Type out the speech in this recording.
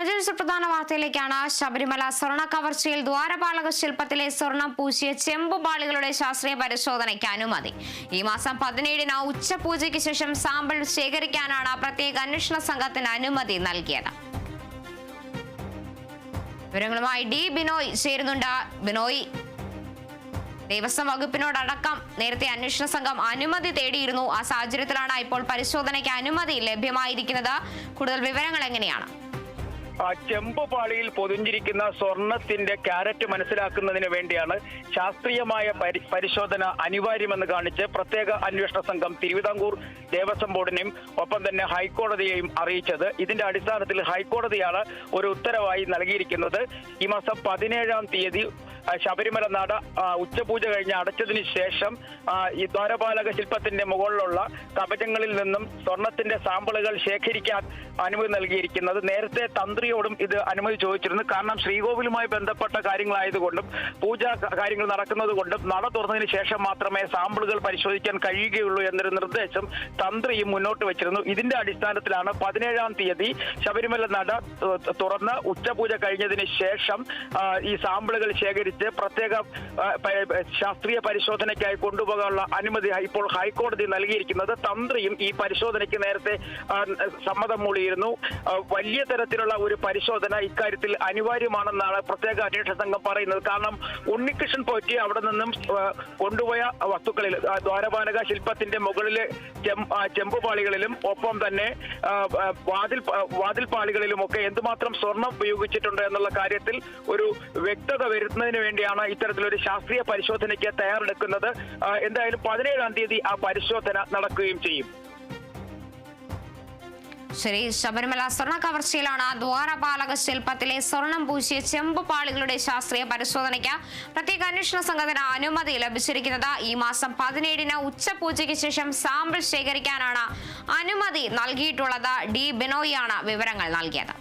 മറ്റൊരു സുപ്രധാന വാർത്തയിലേക്കാണ് ശബരിമല സ്വർണ കവർച്ചയിൽ ദ്വാരപാലക ശില്പത്തിലെ സ്വർണം പൂശിയ ചെമ്പുപാളികളുടെ ശാസ്ത്രീയ പരിശോധനയ്ക്ക് അനുമതി. ഈ മാസം പതിനേഴിന് ഉച്ചപൂജയ്ക്ക് ശേഷം സാമ്പിൾ ശേഖരിക്കാനാണ് പ്രത്യേക അന്വേഷണ സംഘത്തിന് അനുമതി നൽകിയത്. വിവരങ്ങളുമായി ഡി ബിനോയ് ചേരുന്നുണ്ട്. ബിനോയ് ദേവസ്വം വകുപ്പിനോടടക്കം നേരത്തെ അന്വേഷണ സംഘം അനുമതി തേടിയിരുന്നു. ആ സാഹചര്യത്തിലാണ് ഇപ്പോൾ പരിശോധനയ്ക്ക് അനുമതി ലഭ്യമായിരിക്കുന്നത്. കൂടുതൽ വിവരങ്ങൾ എങ്ങനെയാണ്? ആ ചെമ്പ് പാളിയിൽ പൊതിഞ്ഞിരിക്കുന്ന സ്വർണത്തിന്റെ ക്യാരറ്റ് മനസ്സിലാക്കുന്നതിന് വേണ്ടിയാണ് ശാസ്ത്രീയമായ പരിശോധന അനിവാര്യമെന്ന് കാണിച്ച് പ്രത്യേക അന്വേഷണ സംഘം തിരുവിതാംകൂർ ദേവസ്വം ബോർഡിനെയും ഒപ്പം തന്നെ ഹൈക്കോടതിയെയും അറിയിച്ചത്. ഇതിന്റെ അടിസ്ഥാനത്തിൽ ഹൈക്കോടതിയാണ് ഒരു ഉത്തരവായി നൽകിയിരിക്കുന്നത്. ഈ മാസം പതിനേഴാം തീയതി ശബരിമല നട ഉച്ചപൂജ കഴിഞ്ഞ് അടച്ചതിന് ശേഷം ഈ ദ്വാരപാലക ശില്പത്തിന്റെ മുകളിലുള്ള കവചങ്ങളിൽ നിന്നും സ്വർണത്തിന്റെ സാമ്പിളുകൾ ശേഖരിക്കാൻ അനുമതി നൽകിയിരിക്കുന്നത്. നേരത്തെ തന്ത്രിയോടും ഇത് അനുമതി ചോദിച്ചിരുന്നു. കാരണം ശ്രീകോവിലുമായി ബന്ധപ്പെട്ട കാര്യങ്ങളായതുകൊണ്ടും പൂജ കാര്യങ്ങൾ നടക്കുന്നത് കൊണ്ടും നട തുറന്നതിന് ശേഷം മാത്രമേ സാമ്പിളുകൾ പരിശോധിക്കാൻ കഴിയുകയുള്ളൂ എന്നൊരു നിർദ്ദേശം തന്ത്രിയും മുന്നോട്ട് വെച്ചിരുന്നു. ഇതിന്റെ അടിസ്ഥാനത്തിലാണ് പതിനേഴാം തീയതി ശബരിമല നട തുറന്ന് ഉച്ചപൂജ കഴിഞ്ഞതിന് ശേഷം ഈ സാമ്പിളുകൾ ശേഖരിച്ച് പ്രത്യേക ശാസ്ത്രീയ പരിശോധനയ്ക്കായി കൊണ്ടുപോകാനുള്ള അനുമതി ഇപ്പോൾ ഹൈക്കോടതി നൽകിയിരിക്കുന്നത്. തന്ത്രിയും ഈ പരിശോധനയ്ക്ക് നേരത്തെ സമ്മതം മൂളിയിരുന്നു. വലിയ തരത്തിലുള്ള ഒരു പരിശോധന ഇക്കാര്യത്തിൽ അനിവാര്യമാണെന്നാണ് പ്രത്യേക അന്വേഷണ സംഘം പറയുന്നത്. കാരണം ഉണ്ണികൃഷ്ണൻ പോറ്റി അവിടെ നിന്നും കൊണ്ടുപോയ വസ്തുക്കളിൽ ദ്വാരപാനക ശില്പത്തിന്റെ മുകളിലെ ചെമ്പുപാളികളിലും ഒപ്പം തന്നെ വാതിൽ വാതിൽപാളികളിലും പാളികളിലും ഒക്കെ എന്തുമാത്രം സ്വർണം ഉപയോഗിച്ചിട്ടുണ്ട് എന്നുള്ള കാര്യത്തിൽ ഒരു വ്യക്തത വരുത്തുന്നതിന് വേണ്ടിയാണ് ഇത്തരത്തിലൊരു ശാസ്ത്രീയ പരിശോധനയ്ക്ക് തയ്യാറെടുക്കുന്നത്. എന്തായാലും പതിനേഴാം തീയതി ആ പരിശോധന നടക്കുകയും ചെയ്യും. ശരി ശബരിമല സ്വർണ കവർച്ചയിലാണ് ദ്വാരപാലക ശില്പത്തിലെ സ്വർണം പൂശിയ ചെമ്പുപാളികളുടെ ശാസ്ത്രീയ പരിശോധനയ്ക്ക് പ്രത്യേക അന്വേഷണ സംഘത്തിന് അനുമതി ലഭിച്ചിരിക്കുന്നത്. ഈ മാസം പതിനേഴിന് ഉച്ചപൂജയ്ക്ക് ശേഷം സാമ്പിൾ ശേഖരിക്കാനാണ് അനുമതി നൽകിയിട്ടുള്ളത്. ഡി ബിനോയിയാണ് വിവരങ്ങൾ നൽകിയത്.